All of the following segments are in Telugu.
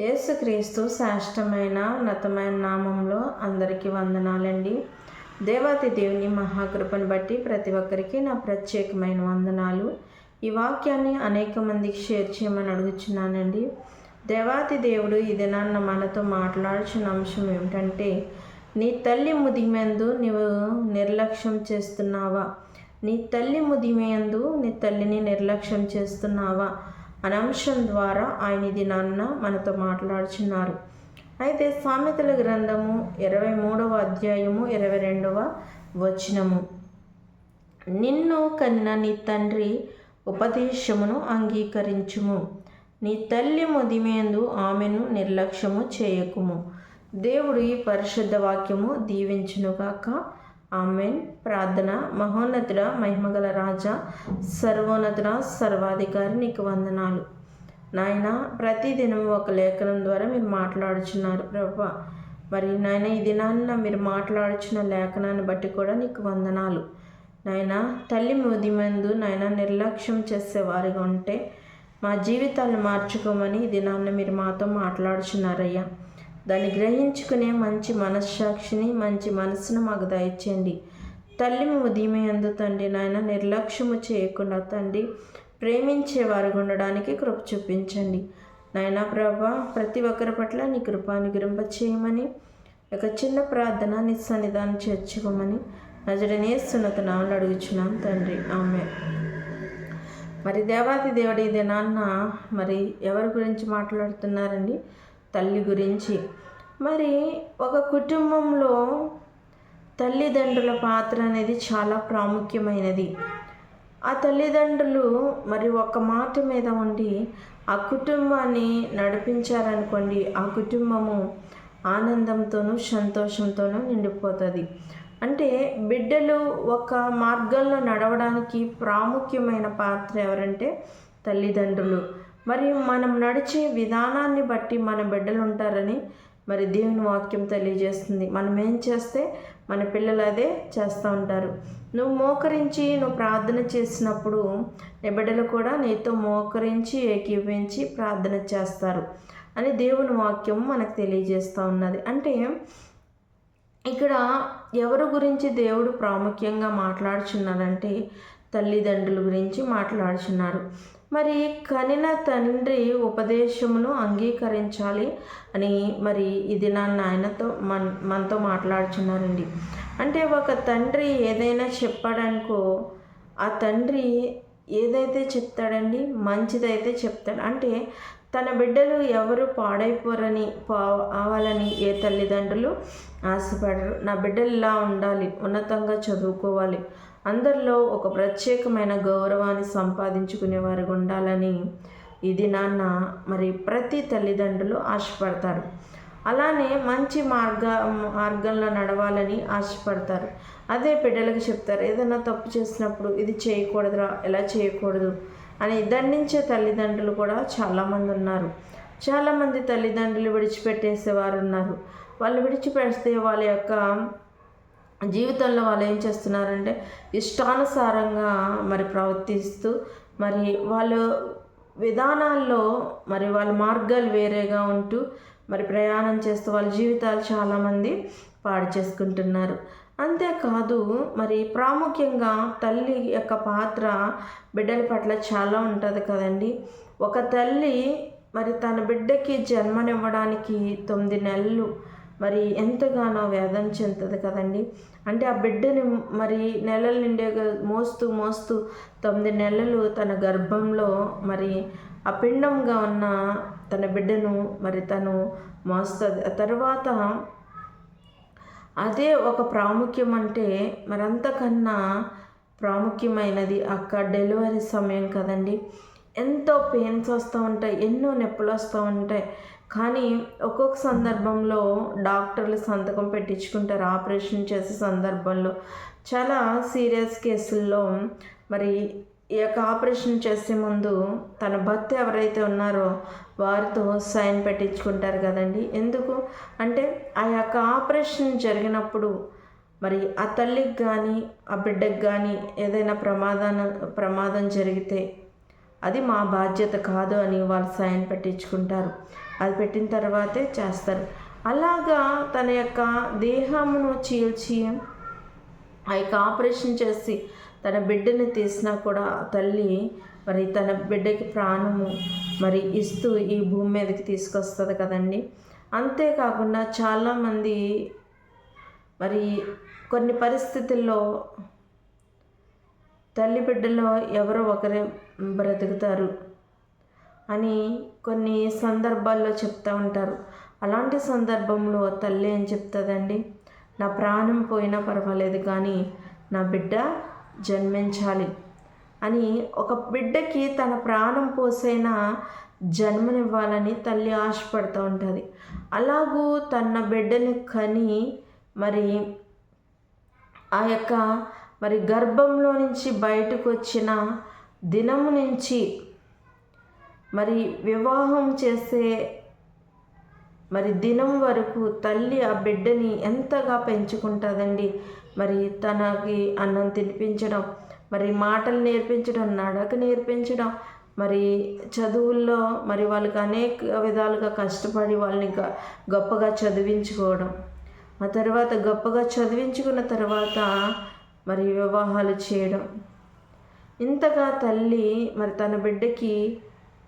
యేసుక్రీస్తు శ్రేష్టమైన ఉన్నతమైన నామంలో అందరికీ వందనాలండి. దేవాతి దేవుని మహాకృపను బట్టి ప్రతి ఒక్కరికి నా ప్రత్యేకమైన వందనాలు. ఈ వాక్యాన్ని అనేక మందికి షేర్ చేయమని అడుగుచున్నానండి. దేవాతి దేవుడు ఈ దినాన్న మనతో మాట్లాడుచున్న అంశం ఏమిటంటే నీ తల్లి ముదిమెందు నీవు నిర్లక్ష్యం చేస్తున్నావా? నీ తల్లి ముదిమేందు నీ తల్లిని నిర్లక్ష్యం చేస్తున్నావా? అనే అంశం ద్వారా ఆయన ఇది నాన్న మనతో మాట్లాడుచున్నారు. అయితే సామెతల గ్రంథము ఇరవై మూడవ అధ్యాయము ఇరవై రెండవ వచనము. నిన్ను కన్న నీ తండ్రి ఉపదేశమును అంగీకరించుము. నీ తల్లి ముదిమేందు ఆమెను నిర్లక్ష్యము చేయకుము. దేవుడు ఈ పరిశుద్ధ వాక్యము దీవించునుగాక. ఆమెన్. ప్రార్థన మహోన్నతుడ మహిమగల రాజా సర్వోన్నతుడ సర్వాధికారి నీకు వందనాలు. నాయన ప్రతిదినం ఒక లేఖనం ద్వారా మీరు మాట్లాడుచున్నారు ప్రభా. మరి నాయన ఈ దినాన్న మీరు మాట్లాడుచున్న లేఖనాన్ని బట్టి కూడా నీకు వందనాలు. నాయన తల్లి ముదిమందు నాయన నిర్లక్ష్యం చేసేవారిగా ఉంటే మా జీవితాలను మార్చుకోమని ఈ దినాన్న మీరు మాతో మాట్లాడుచున్నారయ్యా. దాన్ని గ్రహించుకునే మంచి మనస్సాక్షిని మంచి మనసును మాకు దయచేయండి. తల్లి ఉదయమయందు తండ్రి నాయన నిర్లక్ష్యము చేయకుండా తండ్రి ప్రేమించే వారు ఉండడానికి కృప చూపించండి. నాయన ప్రభా ప్రతి ఒక్కరి పట్ల నీ కృపాను గురింప చేయమని ఒక చిన్న ప్రార్థన నీ సన్నిధానం చేర్చుకోమని నజడనే సున్నత నామలు అడుగుచున్నాం తండ్రి. ఆమె మరి దేవాది దేవుడి ఇది నాన్న మరి ఎవరి గురించి మాట్లాడుతున్నారండి? తల్లి గురించి. మరి ఒక కుటుంబంలో తల్లిదండ్రుల పాత్ర అనేది చాలా ప్రాముఖ్యమైనది. ఆ తల్లిదండ్రులు మరి ఒక మాట మీద ఉండి ఆ కుటుంబాన్ని నడిపించారనుకోండి ఆ కుటుంబము ఆనందంతోనూ సంతోషంతోనూ నిండిపోతుంది. అంటే బిడ్డలు ఒక మార్గంలో నడవడానికి ప్రాముఖ్యమైన పాత్ర ఎవరంటే తల్లిదండ్రులు. మరి మనం నడిచే విధానాన్ని బట్టి మన బిడ్డలు ఉంటారని మరి దేవుని వాక్యం తెలియజేస్తుంది. మనం ఏం చేస్తే మన పిల్లలు అదే చేస్తూ ఉంటారు. నువ్వు మోకరించి నువ్వు ప్రార్థన చేసినప్పుడు నీ బిడ్డలు కూడా నీతో మోకరించి ఏకీవించి ప్రార్థన చేస్తారు అని దేవుని వాక్యం మనకు తెలియజేస్తూ ఉన్నది. అంటే ఇక్కడ ఎవరి గురించి దేవుడు ప్రాముఖ్యంగా మాట్లాడుచున్నారంటే తల్లిదండ్రుల గురించి మాట్లాడుచున్నారు. మరి కనిన తండ్రి ఉపదేశమును అంగీకరించాలి అని మరి ఇది నా నాయనతో మన మనతో మాట్లాడుచున్నారండి. అంటే ఒక తండ్రి ఏదైనా చెప్పాడనుకో ఆ తండ్రి ఏదైతే చెప్తాడండి మంచిదైతే చెప్తాడు. అంటే తన బిడ్డలు ఎవరు పాడైపోరని పావాలని ఏ తల్లిదండ్రులు ఆశపడరు. నా బిడ్డలు ఇలా ఉండాలి ఉన్నతంగా చదువుకోవాలి. అందరిలో ఒక ప్రత్యేకమైన గౌరవాన్ని సంపాదించుకునే వారు ఉండాలని ఇది నాన్న మరి ప్రతి తల్లిదండ్రులు ఆశపడతారు. అలానే మంచి మార్గ మార్గంలో నడవాలని ఆశపడతారు. అదే బిడ్డలకు చెప్తారు ఏదైనా తప్పు చేసినప్పుడు ఇది చేయకూడదురా ఎలా చేయకూడదు అని దండించే తల్లిదండ్రులు కూడా చాలామంది ఉన్నారు. చాలామంది తల్లిదండ్రులు విడిచిపెట్టేసేవారు ఉన్నారు. వాళ్ళు విడిచిపెడితే వాళ్ళ యొక్క జీవితంలో వాళ్ళు ఏం చేస్తున్నారంటే ఇష్టానుసారంగా మరి ప్రవర్తిస్తూ మరి వాళ్ళు విధానాల్లో మరి వాళ్ళ మార్గాలు వేరేగా ఉంటూ మరి ప్రయాణం చేస్తూ వాళ్ళ జీవితాలు చాలామంది పాడు చేసుకుంటున్నారు. అంతేకాదు మరి ప్రాముఖ్యంగా తల్లి యొక్క పాత్ర బిడ్డల పట్ల చాలా ఉంటుంది కదండి. ఒక తల్లి మరి తన బిడ్డకి జన్మనివ్వడానికి తొమ్మిది నెలలు మరి ఎంతగానో వేదన చెందుతుంది కదండి. అంటే ఆ బిడ్డని మరి నెలల నిండే మోస్తూ మోస్తూ తొమ్మిది నెలలు తన గర్భంలో మరి అపిండంగా ఉన్న తన బిడ్డను మరి తను మోస్తుంది. ఆ తర్వాత అదే ఒక ప్రాముఖ్యం అంటే మరి అంతకన్నా ప్రాముఖ్యమైనది అక్క డెలివరీ సమయం కదండి. ఎంతో పెయిన్స్ వస్తూ ఉంటాయి ఎన్నో నొప్పులు వస్తూ ఉంటాయి. కానీ ఒక్కొక్క సందర్భంలో డాక్టర్లు సంతకం పెట్టించుకుంటారు ఆపరేషన్ చేసే సందర్భంలో. చాలా సీరియస్ కేసుల్లో మరి ఈ యొక్క ఆపరేషన్ చేసే ముందు తన భర్త ఎవరైతే ఉన్నారో వారితో సైన్ పెట్టించుకుంటారు కదండి. ఎందుకు? అంటే ఆ యొక్క ఆపరేషన్ జరిగినప్పుడు మరి ఆ తల్లికి కానీ ఆ బిడ్డకి కానీ ఏదైనా ప్రమాదాన ప్రమాదం జరిగితే అది మా బాధ్యత కాదు అని వాళ్ళు సైన్ పెట్టించుకుంటారు. అది పెట్టిన తర్వాతే చేస్తారు. అలాగా తన యొక్క దేహమును చీల్చి ఆ యొక్క ఆపరేషన్ చేసి తన బిడ్డని తీసినా కూడా తల్లి మరి తన బిడ్డకి ప్రాణము మరి ఇస్తూ ఈ భూమి మీదకి తీసుకొస్తుంది కదండి. అంతేకాకుండా చాలామంది మరి కొన్ని పరిస్థితుల్లో తల్లి బిడ్డలో ఎవరో ఒకరే బ్రతుకుతారు. అని కొన్ని సందర్భాల్లో చెప్తూ ఉంటారు. అలాంటి సందర్భంలో తల్లి ఏం చెప్తుందండి? నా ప్రాణం పోయినా పర్వాలేదు కానీ నా బిడ్డ జన్మించాలి అని ఒక బిడ్డకి తన ప్రాణం పోసైనా జన్మనివ్వాలని తల్లి ఆశపడుతూ ఉంటుంది. అలాగూ తన బిడ్డని కని మరి ఆ యొక్క మరి గర్భంలో నుంచి బయటకు వచ్చిన దినము నుంచి మరి వివాహం చేసే మరి దినం వరకు తల్లి ఆ బిడ్డని ఎంతగా పెంచుకుంటుందండి. మరి తనకి అన్నం తినిపించడం మరి మాటలు నేర్పించడం నడక నేర్పించడం మరి చదువుల్లో మరి వాళ్ళకి అనేక విధాలుగా కష్టపడి వాళ్ళని గొప్పగా చదివించుకోవడం. ఆ తర్వాత గొప్పగా చదివించుకున్న తర్వాత మరి వివాహాలు చేయడం. ఇంతగా తల్లి మరి తన బిడ్డకి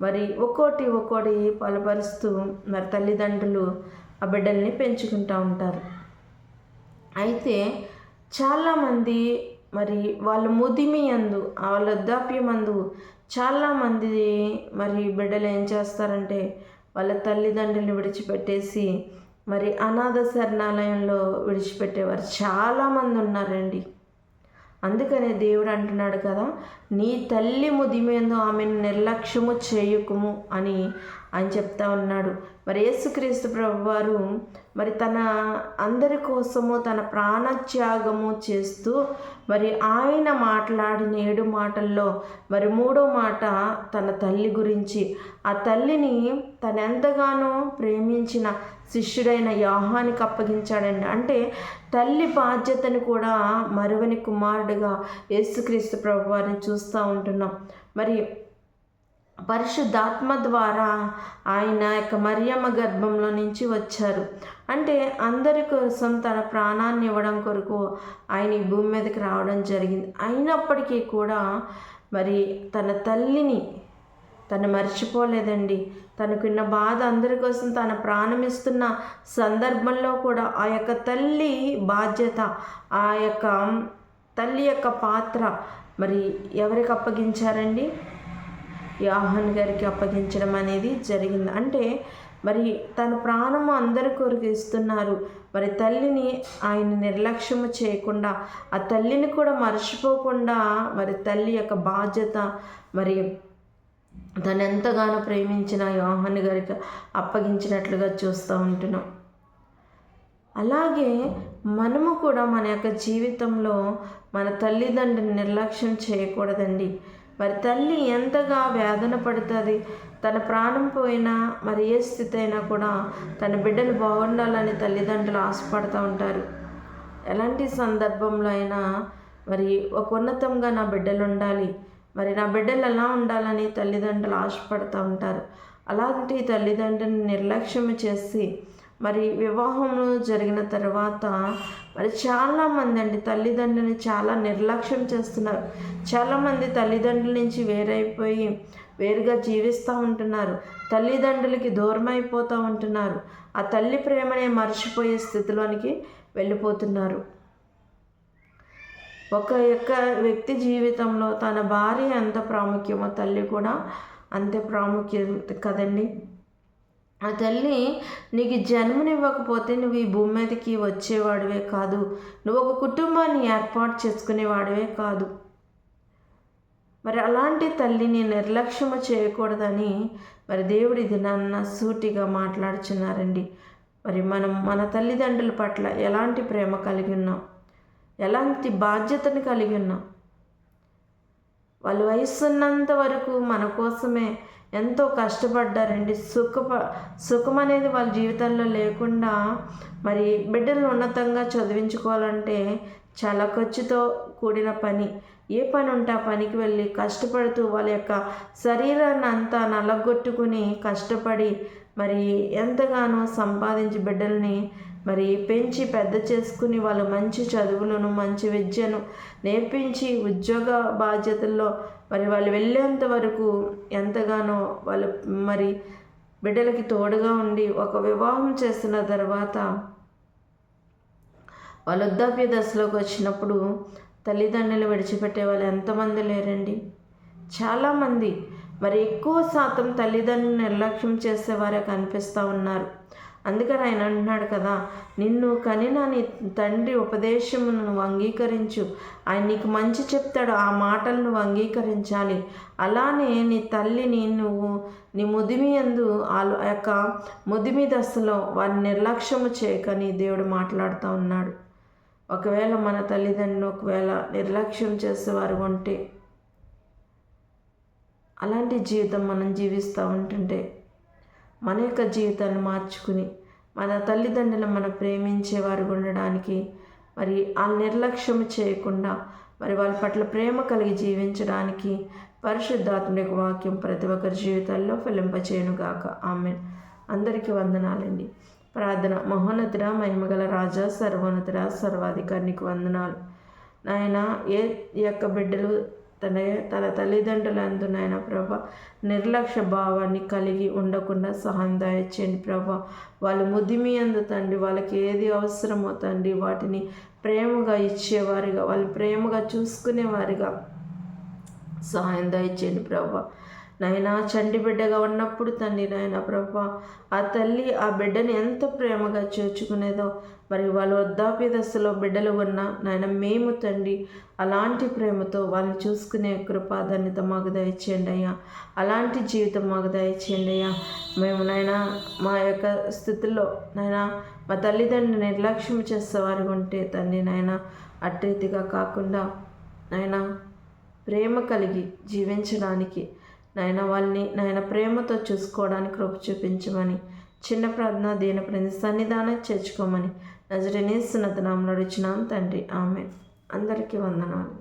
మరి ఒక్కోటి ఒక్కోటి బలపరుస్తూ మరి తల్లిదండ్రులు ఆ బిడ్డల్ని పెంచుకుంటూ ఉంటారు. అయితే చాలామంది మరి వాళ్ళ ముదిమి అందు వాళ్ళ వృద్ధాప్యం అందు చాలామంది మరి బిడ్డలు ఏం చేస్తారంటే వాళ్ళ తల్లిదండ్రులను విడిచిపెట్టేసి మరి అనాథ శరణాలయంలో విడిచిపెట్టేవారు. చాలామంది ఉన్నారండి. అందుకనే దేవుడు అంటున్నాడు కదా నీ తల్లి ముదిమేందు ఆమెను నిర్లక్ష్యము చేయకుము అని ఆయన చెప్తా ఉన్నాడు. మరి యేసుక్రీస్తు ప్రభు వారు మరి తన అందరి కోసము తన ప్రాణత్యాగము చేస్తూ మరి ఆయన మాట్లాడిన ఏడు మాటల్లో మరి మూడో మాట తన తల్లి గురించి ఆ తల్లిని తనెంతగానో ప్రేమించిన శిష్యుడైన యాహానికి అప్పగించాడండి. అంటే తల్లి బాధ్యతను కూడా మరువని కుమారుడుగా యేసుక్రీస్తు ప్రభు వారిని చూస్తూ ఉంటున్నాం. మరి పరిశుద్ధాత్మ ద్వారా ఆయన యొక్క మరియమ్మ గర్భంలో నుంచి వచ్చారు. అంటే అందరి కోసం తన ప్రాణాన్ని ఇవ్వడం కొరకు ఆయన ఈ భూమి మీదకి రావడం జరిగింది. అయినప్పటికీ కూడా మరి తన తల్లిని తను మర్చిపోలేదండి. తనకున్న బాధ అందరి కోసం తన ప్రాణమిస్తున్న సందర్భంలో కూడా ఆ యొక్క తల్లి బాధ్యత ఆ యొక్క తల్లి యొక్క పాత్ర మరి ఎవరికి అప్పగించారండి? యాహన్ గారికి అప్పగించడం అనేది జరిగింది. అంటే మరి తన ప్రాణము అందరి కొరకు ఇస్తున్నారు. మరి తల్లిని ఆయన నిర్లక్ష్యము చేయకుండా ఆ తల్లిని కూడా మర్చిపోకుండా మరి తల్లి యొక్క బాధ్యత మరి తను ఎంతగానో ప్రేమించిన యోహాన్ని గారికి అప్పగించినట్లుగా చూస్తూ ఉంటున్నాం. అలాగే మనము కూడా మన యొక్క జీవితంలో మన తల్లిదండ్రుని నిర్లక్ష్యం చేయకూడదండి. మరి తల్లి ఎంతగా వేదన పడుతుంది తన ప్రాణం పోయినా మరి ఏ స్థితి అయినా కూడా తన బిడ్డలు బాగుండాలని తల్లిదండ్రులు ఆశపడుతూ ఉంటారు. ఎలాంటి సందర్భంలో అయినా మరి ఒక ఉన్నతంగా నా బిడ్డలు ఉండాలి మరి నా బిడ్డలు ఎలా ఉండాలని తల్లిదండ్రులు ఆశపడుతూ ఉంటారు. అలాంటి తల్లిదండ్రుని నిర్లక్ష్యం చేసి మరి వివాహము జరిగిన తర్వాత మరి చాలామంది అండి తల్లిదండ్రులని చాలా నిర్లక్ష్యం చేస్తున్నారు. చాలామంది తల్లిదండ్రుల నుంచి వేరైపోయి వేరుగా జీవిస్తూ ఉంటున్నారు. తల్లిదండ్రులకి దూరం అయిపోతూ ఉంటున్నారు. ఆ తల్లి ప్రేమనే మర్చిపోయే స్థితిలోనికి వెళ్ళిపోతున్నారు. ఒక యొక్క వ్యక్తి జీవితంలో తన భార్య ఎంత ప్రాముఖ్యమో తల్లి కూడా అంతే ప్రాముఖ్యం కదండి. ఆ తల్లి నీకు జన్మనివ్వకపోతే నువ్వు ఈ భూమి మీదకి వచ్చేవాడివే కాదు. నువ్వు ఒక కుటుంబాన్ని ఏర్పాటు చేసుకునేవాడివే కాదు. మరి అలాంటి తల్లిని నిర్లక్ష్యము చేయకూడదని మరి దేవుడి దినాన్న సూటిగా మాట్లాడుచున్నారండి. మరి మనం మన తల్లిదండ్రుల పట్ల ఎలాంటి ప్రేమ కలిగి ఉన్నాం? ఎలాంటి బాధ్యతను కలిగి ఉన్నాం. వాళ్ళు వయసున్నంత వరకు మన కోసమే ఎంతో కష్టపడ్డారండి. సుఖ సుఖం అనేది వాళ్ళ జీవితంలో లేకుండా మరి బిడ్డలను ఉన్నతంగా చదివించుకోవాలంటే చాలా ఖర్చుతో కూడిన పని. ఏ పని ఉంటే ఆ పనికి వెళ్ళి కష్టపడుతూ వాళ్ళ యొక్క శరీరాన్ని అంతా నలగొట్టుకుని కష్టపడి మరి ఎంతగానో సంపాదించి బిడ్డల్ని మరి పెంచి పెద్ద చేసుకుని వాళ్ళు మంచి చదువులను మంచి విద్యను నేర్పించి ఉద్యోగ బాధ్యతల్లో మరి వాళ్ళు వెళ్ళేంత వరకు ఎంతగానో వాళ్ళు మరి బిడ్డలకి తోడుగా ఉండి ఒక వివాహం చేసిన తర్వాత వాళ్ళు వృద్ధాప్య దశలోకి వచ్చినప్పుడు తల్లిదండ్రులు విడిచిపెట్టే వాళ్ళు ఎంతమంది లేరండి? చాలామంది. మరి ఎక్కువ శాతం తల్లిదండ్రులు నిర్లక్ష్యం చేసేవారే కనిపిస్తూ ఉన్నారు. అందుకని ఆయన అంటున్నాడు కదా నిన్ను కనిన నీ తండ్రి ఉపదేశమును నువ్వు అంగీకరించు. ఆయన నీకు మంచి చెప్తాడు ఆ మాటలను నువ్వు అంగీకరించాలి. అలానే నీ తల్లిని నువ్వు నీ ముదిమి ఎందు ఆ యొక్క ముదిమి దశలో వారిని నిర్లక్ష్యము చేయకని దేవుడు మాట్లాడుతూ ఉన్నాడు. ఒకవేళ మన తల్లిదండ్రులు ఒకవేళ నిర్లక్ష్యం చేసేవారు ఉంటే అలాంటి జీవితం మనం జీవిస్తూ ఉంటుంటే మన యొక్క జీవితాన్ని మార్చుకుని మన తల్లిదండ్రులు మనం ప్రేమించేవారు ఉండడానికి మరి ఆ నిర్లక్ష్యం చేయకుండా మరి వాళ్ళ పట్ల ప్రేమ కలిగి జీవించడానికి పరిశుద్ధాత్మ యొక్క వాక్యం ప్రతి ఒక్కరి జీవితాల్లో ఫలింపచేయనుగాక. ఆమె అందరికీ వందనాలండి. ప్రార్థన మహోన్నతుడ మహిమగల రాజా సర్వోన్నతుడ సర్వాధికారికి వందనాలు. నాయన ఏ యొక్క బిడ్డలు తన తన తల్లిదండ్రులందునైన ప్రభ నిర్లక్ష్య భావాన్ని కలిగి ఉండకుండా సహాయం దయచేయండి ప్రభ. వాళ్ళు ముదిమి అందు తండ్రి వాళ్ళకి ఏది అవసరమో తండ్రి వాటిని ప్రేమగా ఇచ్చేవారిగా వాళ్ళు ప్రేమగా చూసుకునేవారిగా సహాయం దయచేయండి ప్రభా. నాయన చండి బిడ్డగా ఉన్నప్పుడు తండ్రి నాయన ప్రభా ఆ తల్లి ఆ బిడ్డని ఎంత ప్రేమగా చేర్చుకునేదో. మరి వాళ్ళు వృద్ధాప్య దశలో బిడ్డలు ఉన్న నాయన మేము తండ్రి అలాంటి ప్రేమతో వాళ్ళని చూసుకునే కృపాధాన్యత మాకు దయచేయండి అయ్యా. అలాంటి జీవితం మాకు దయచేయండి అయ్యా. మేము నాయన మా యొక్క స్థితిలో నాయన మా తల్లిదండ్రులు నిర్లక్ష్యం చేసేవారు ఉంటే తండ్రి నాయన అట్రీతిగా కాకుండా నాయన ప్రేమ కలిగి జీవించడానికి నాయన వాళ్ళని నాయన ప్రేమతో చూసుకోవడానికి కృప చూపించమని చిన్న ప్రార్థన దీని ప్రతి సన్నిధానం చేర్చుకోమని నజరనేస్తున్నత నామలు అడిచినాం తండ్రి. ఆమె అందరికీ వందనాలు.